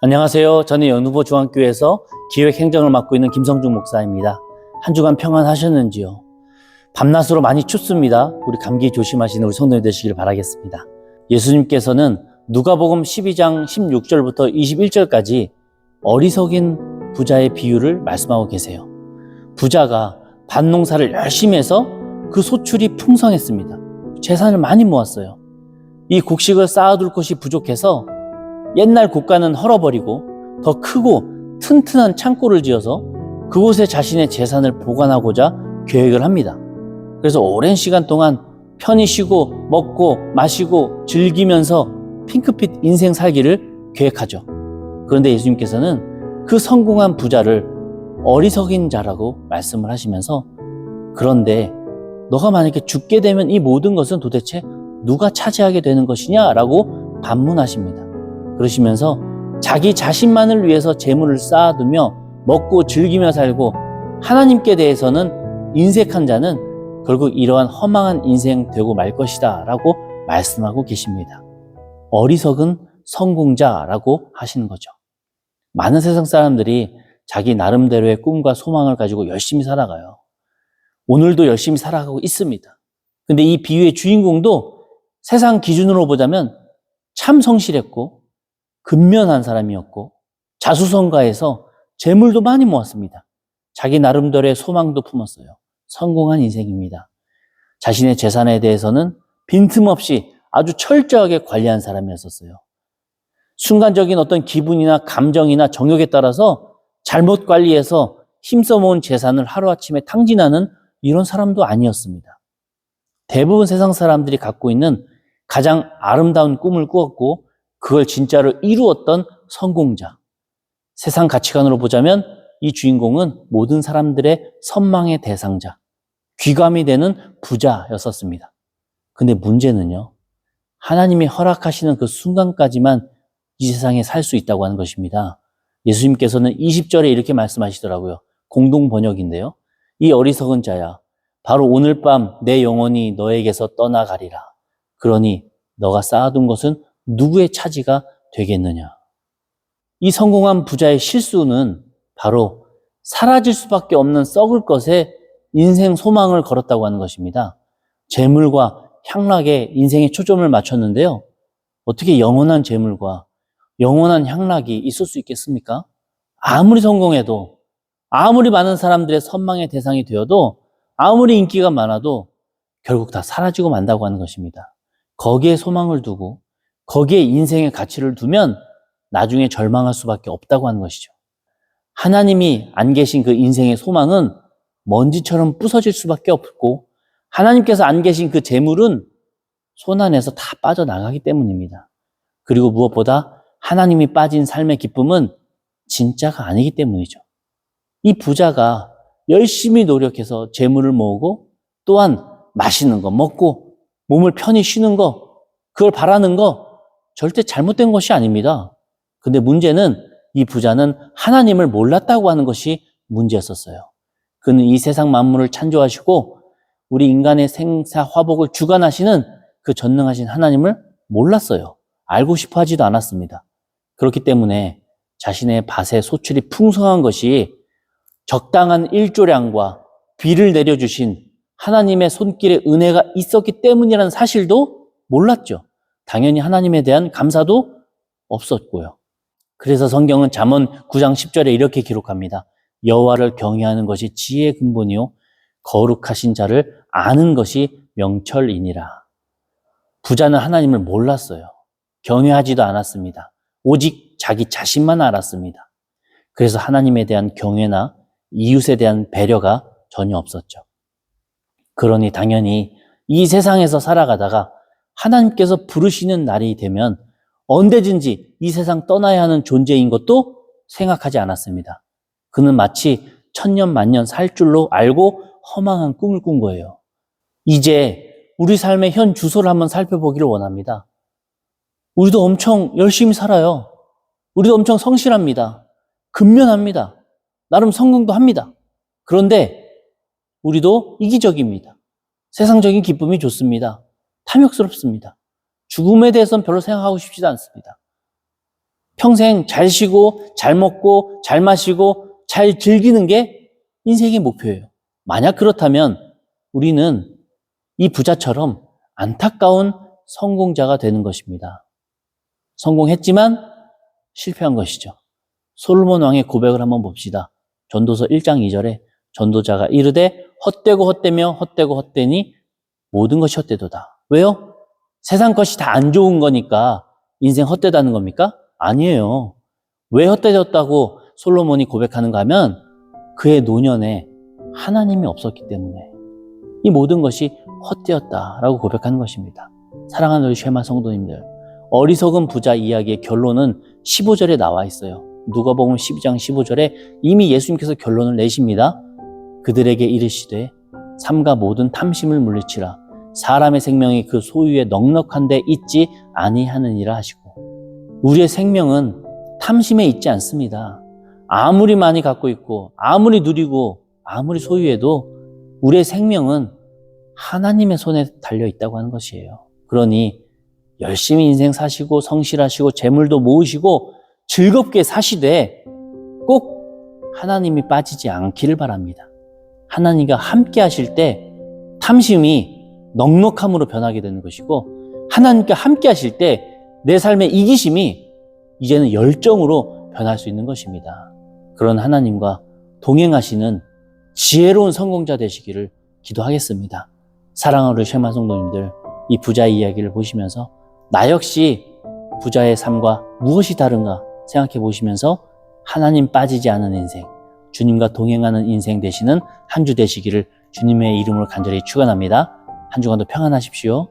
안녕하세요. 저는 연후보 중학교에서 기획행정을 맡고 있는 김성중 목사입니다. 한 주간 평안하셨는지요? 밤낮으로 많이 춥습니다. 우리 감기 조심하시는 우리 성도님 되시길 바라겠습니다. 예수님께서는 누가복음 12장 16절부터 21절까지 어리석인 부자의 비유를 말씀하고 계세요. 부자가 밭농사를 열심히 해서 그 소출이 풍성했습니다. 재산을 많이 모았어요. 이 곡식을 쌓아둘 곳이 부족해서 옛날 국가는 헐어버리고 더 크고 튼튼한 창고를 지어서 그곳에 자신의 재산을 보관하고자 계획을 합니다. 그래서 오랜 시간 동안 편히 쉬고 먹고 마시고 즐기면서 핑크빛 인생 살기를 계획하죠. 그런데 예수님께서는 그 성공한 부자를 어리석인 자라고 말씀을 하시면서 그런데 너가 만약에 죽게 되면 이 모든 것은 도대체 누가 차지하게 되는 것이냐 라고 반문하십니다. 그러시면서 자기 자신만을 위해서 재물을 쌓아두며 먹고 즐기며 살고 하나님께 대해서는 인색한 자는 결국 이러한 허망한 인생 되고 말 것이다 라고 말씀하고 계십니다. 어리석은 성공자라고 하시는 거죠. 많은 세상 사람들이 자기 나름대로의 꿈과 소망을 가지고 열심히 살아가요. 오늘도 열심히 살아가고 있습니다. 근데 이 비유의 주인공도 세상 기준으로 보자면 참 성실했고 근면한 사람이었고 자수성가해서 재물도 많이 모았습니다. 자기 나름대로의 소망도 품었어요. 성공한 인생입니다. 자신의 재산에 대해서는 빈틈없이 아주 철저하게 관리한 사람이었었어요. 순간적인 어떤 기분이나 감정이나 정욕에 따라서 잘못 관리해서 힘써 모은 재산을 하루아침에 탕진하는 이런 사람도 아니었습니다. 대부분 세상 사람들이 갖고 있는 가장 아름다운 꿈을 꾸었고 그걸 진짜로 이루었던 성공자. 세상 가치관으로 보자면 이 주인공은 모든 사람들의 선망의 대상자, 귀감이 되는 부자였었습니다. 근데 문제는요, 하나님이 허락하시는 그 순간까지만 이 세상에 살 수 있다고 하는 것입니다. 예수님께서는 20절에 이렇게 말씀하시더라고요. 공동 번역인데요. 이 어리석은 자야, 바로 오늘 밤 내 영혼이 너에게서 떠나가리라. 그러니 너가 쌓아둔 것은 누구의 차지가 되겠느냐. 이 성공한 부자의 실수는 바로 사라질 수밖에 없는 썩을 것에 인생 소망을 걸었다고 하는 것입니다. 재물과 향락에 인생의 초점을 맞췄는데요. 어떻게 영원한 재물과 영원한 향락이 있을 수 있겠습니까? 아무리 성공해도, 아무리 많은 사람들의 선망의 대상이 되어도, 아무리 인기가 많아도 결국 다 사라지고 만다고 하는 것입니다. 거기에 소망을 두고, 거기에 인생의 가치를 두면 나중에 절망할 수밖에 없다고 하는 것이죠. 하나님이 안 계신 그 인생의 소망은 먼지처럼 부서질 수밖에 없고 하나님께서 안 계신 그 재물은 손 안에서 다 빠져나가기 때문입니다. 그리고 무엇보다 하나님이 빠진 삶의 기쁨은 진짜가 아니기 때문이죠. 이 부자가 열심히 노력해서 재물을 모으고 또한 맛있는 거 먹고 몸을 편히 쉬는 거 그걸 바라는 거 절대 잘못된 것이 아닙니다. 근데 문제는 이 부자는 하나님을 몰랐다고 하는 것이 문제였었어요. 그는 이 세상 만물을 창조하시고 우리 인간의 생사 화복을 주관하시는 그 전능하신 하나님을 몰랐어요. 알고 싶어 하지도 않았습니다. 그렇기 때문에 자신의 밭의 소출이 풍성한 것이 적당한 일조량과 비를 내려주신 하나님의 손길에 은혜가 있었기 때문이라는 사실도 몰랐죠. 당연히 하나님에 대한 감사도 없었고요. 그래서 성경은 잠언 9장 10절에 이렇게 기록합니다. 여호와를 경외하는 것이 지혜의 근본이요 거룩하신 자를 아는 것이 명철이니라. 부자는 하나님을 몰랐어요. 경외하지도 않았습니다. 오직 자기 자신만 알았습니다. 그래서 하나님에 대한 경외나 이웃에 대한 배려가 전혀 없었죠. 그러니 당연히 이 세상에서 살아가다가 하나님께서 부르시는 날이 되면 언제든지 이 세상 떠나야 하는 존재인 것도 생각하지 않았습니다. 그는 마치 천년 만년 살 줄로 알고 허망한 꿈을 꾼 거예요. 이제 우리 삶의 현 주소를 한번 살펴보기를 원합니다. 우리도 엄청 열심히 살아요. 우리도 엄청 성실합니다. 근면합니다. 나름 성공도 합니다. 그런데 우리도 이기적입니다. 세상적인 기쁨이 좋습니다. 탐욕스럽습니다. 죽음에 대해서는 별로 생각하고 싶지도 않습니다. 평생 잘 쉬고, 잘 먹고, 잘 마시고, 잘 즐기는 게 인생의 목표예요. 만약 그렇다면 우리는 이 부자처럼 안타까운 성공자가 되는 것입니다. 성공했지만 실패한 것이죠. 솔로몬 왕의 고백을 한번 봅시다. 전도서 1장 2절에 전도자가 이르되 헛되고 헛되며 헛되고 헛되니 모든 것이 헛되도다. 왜요? 세상 것이 다 안 좋은 거니까 인생 헛되다는 겁니까? 아니에요. 왜 헛되졌다고 솔로몬이 고백하는가 하면 그의 노년에 하나님이 없었기 때문에 이 모든 것이 헛되었다라고 고백하는 것입니다. 사랑하는 우리 쉐마 성도님들, 어리석은 부자 이야기의 결론은 15절에 나와 있어요. 누가복음 12장 15절에 이미 예수님께서 결론을 내십니다. 그들에게 이르시되 삼가 모든 탐심을 물리치라 사람의 생명이 그 소유에 넉넉한데 있지 아니하느니라 하시고 우리의 생명은 탐심에 있지 않습니다. 아무리 많이 갖고 있고 아무리 누리고 아무리 소유해도 우리의 생명은 하나님의 손에 달려 있다고 하는 것이에요. 그러니 열심히 인생 사시고 성실하시고 재물도 모으시고 즐겁게 사시되 꼭 하나님이 빠지지 않기를 바랍니다. 하나님과 함께 하실 때 탐심이 넉넉함으로 변하게 되는 것이고 하나님과 함께 하실 때 내 삶의 이기심이 이제는 열정으로 변할 수 있는 것입니다. 그런 하나님과 동행하시는 지혜로운 성공자 되시기를 기도하겠습니다. 사랑하는 쉐마 성도님들, 이 부자 이야기를 보시면서 나 역시 부자의 삶과 무엇이 다른가 생각해 보시면서 하나님 빠지지 않은 인생, 주님과 동행하는 인생 되시는 한 주 되시기를 주님의 이름으로 간절히 축원합니다. 한 주간도 평안하십시오.